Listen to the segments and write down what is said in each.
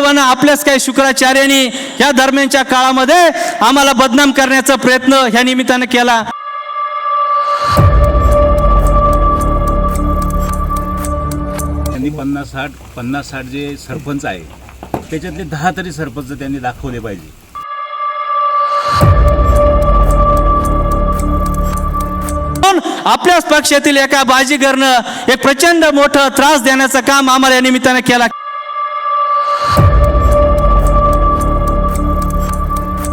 दुर्दैवानं आपल्याच काही शुक्राचार्यांनी या दरम्यानच्या काळामध्ये आम्हाला बदनाम करण्याचा प्रयत्न ह्या निमित्तानं केला. त्यांनी पन्नास साठ पन्नास साठ जे सरपंच आहे त्याच्यातले दहा तरी सरपंच त्यांनी दाखवले पाहिजे. आपल्याच पक्षातील एका बाजीगरनं एक प्रचंड मोठं त्रास देण्याचं काम आम्हाला या निमित्तानं केला.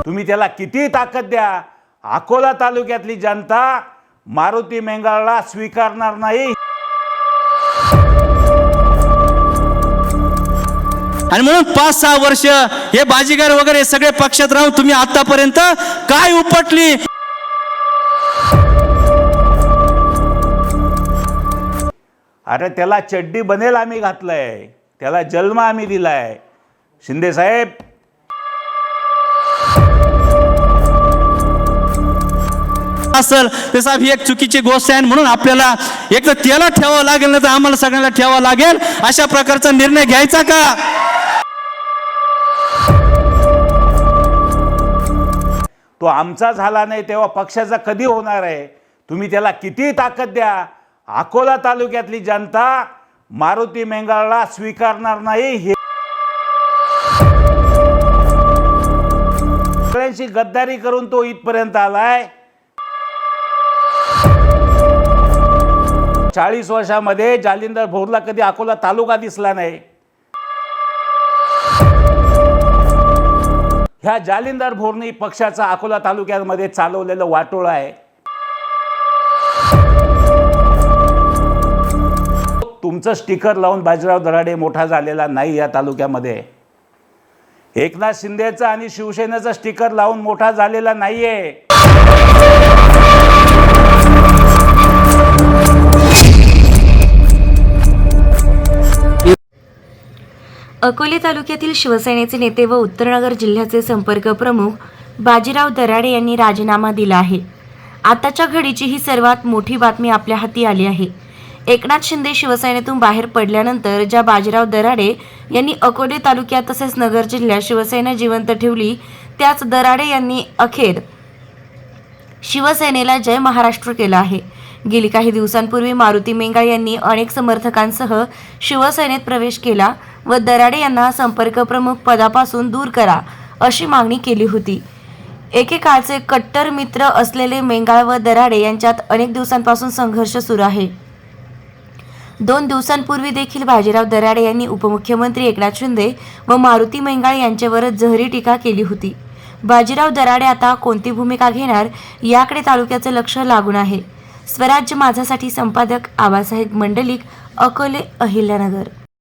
तुम्ही त्याला किती ताकद द्या? अकोला तालुक्यातली जनता मारुती मेंगाळला स्वीकारणार नाही. आणि म्हणून पाच सहा वर्ष हे बाजीगर वगैरे सगळे पक्षात राहून तुम्ही आतापर्यंत काय उपटली? अरे त्याला चड्डी बनेल आम्ही घातलंय. त्याला जन्म आम्ही दिलाय. शिंदे साहेब असल तर साहेब ही एक चुकीची गोष्ट आहे म्हणून आपल्याला एक तर त्याला ठेवावं लागेल ना तर आम्हाला सगळ्यांना ठेवावं लागेल. अशा प्रकारचा निर्णय घ्यायचा का? तो आमचा झाला नाही तेव्हा पक्षाचा कधी होणार आहे? तुम्ही त्याला किती ताकद द्या? अकोला तालुक्यातली जनता मारुती मेंगाळला स्वीकारणार नाही हे सगळ्यांशी गद्दारी करून तो इथपर्यंत आलाय. चाळीस वर्षामध्ये जालिंदर भोरला कधी अकोला तालुका दिसला नाही. ह्या जालिंदर भोरनी पक्षाचा अकोला तालुक्यामध्ये चालवलेलं वाटोळ आहे. तुमचं स्टिकर लावून बाजीराव दराडे मोठा झालेला नाही या तालुक्यामध्ये. एकनाथ शिंदेचं आणि शिवसेनेचा स्टिकर लावून मोठा झालेला नाहीये. अकोले तालुक्यातील शिवसेनेचे नेते व उत्तरनगर जिल्ह्याचे संपर्क प्रमुख बाजीराव दराडे यांनी राजीनामा दिला आहे. आताच्या घडीची ही सर्वात मोठी बातमी आपल्या हाती आली आहे. एकनाथ शिंदे शिवसेनेतून बाहेर पडल्यानंतर ज्या बाजीराव दराडे यांनी अकोले तालुक्यात तसेच नगर जिल्ह्यात शिवसेना जिवंत ठेवली त्याच दराडे यांनी अखेर शिवसेनेला जय महाराष्ट्र केला आहे. गेली काही दिवसांपूर्वी मारुती मेंगाळ यांनी अनेक समर्थकांसह शिवसेनेत प्रवेश केला व दराडे यांना संपर्क प्रमुख पदापासून दूर करा अशी मागणी केली होती. एकेकाळचे कट्टर मित्र असलेले मेंगाळ व दराडे यांच्यात अनेक दिवसांपासून संघर्ष सुरू आहे. दोन दिवसांपूर्वी देखील बाजीराव दराडे यांनी उपमुख्यमंत्री एकनाथ शिंदे व मारुती मेंगाळ यांच्यावर जहरी टीका केली होती. बाजीराव दराडे आता कोणती भूमिका घेणार याकडे तालुक्याचे लक्ष लागून आहे. स्वराज्य माझ्यासाठी संपादक आबासाहेब मंडलिक अकोले अहिल्यानगर.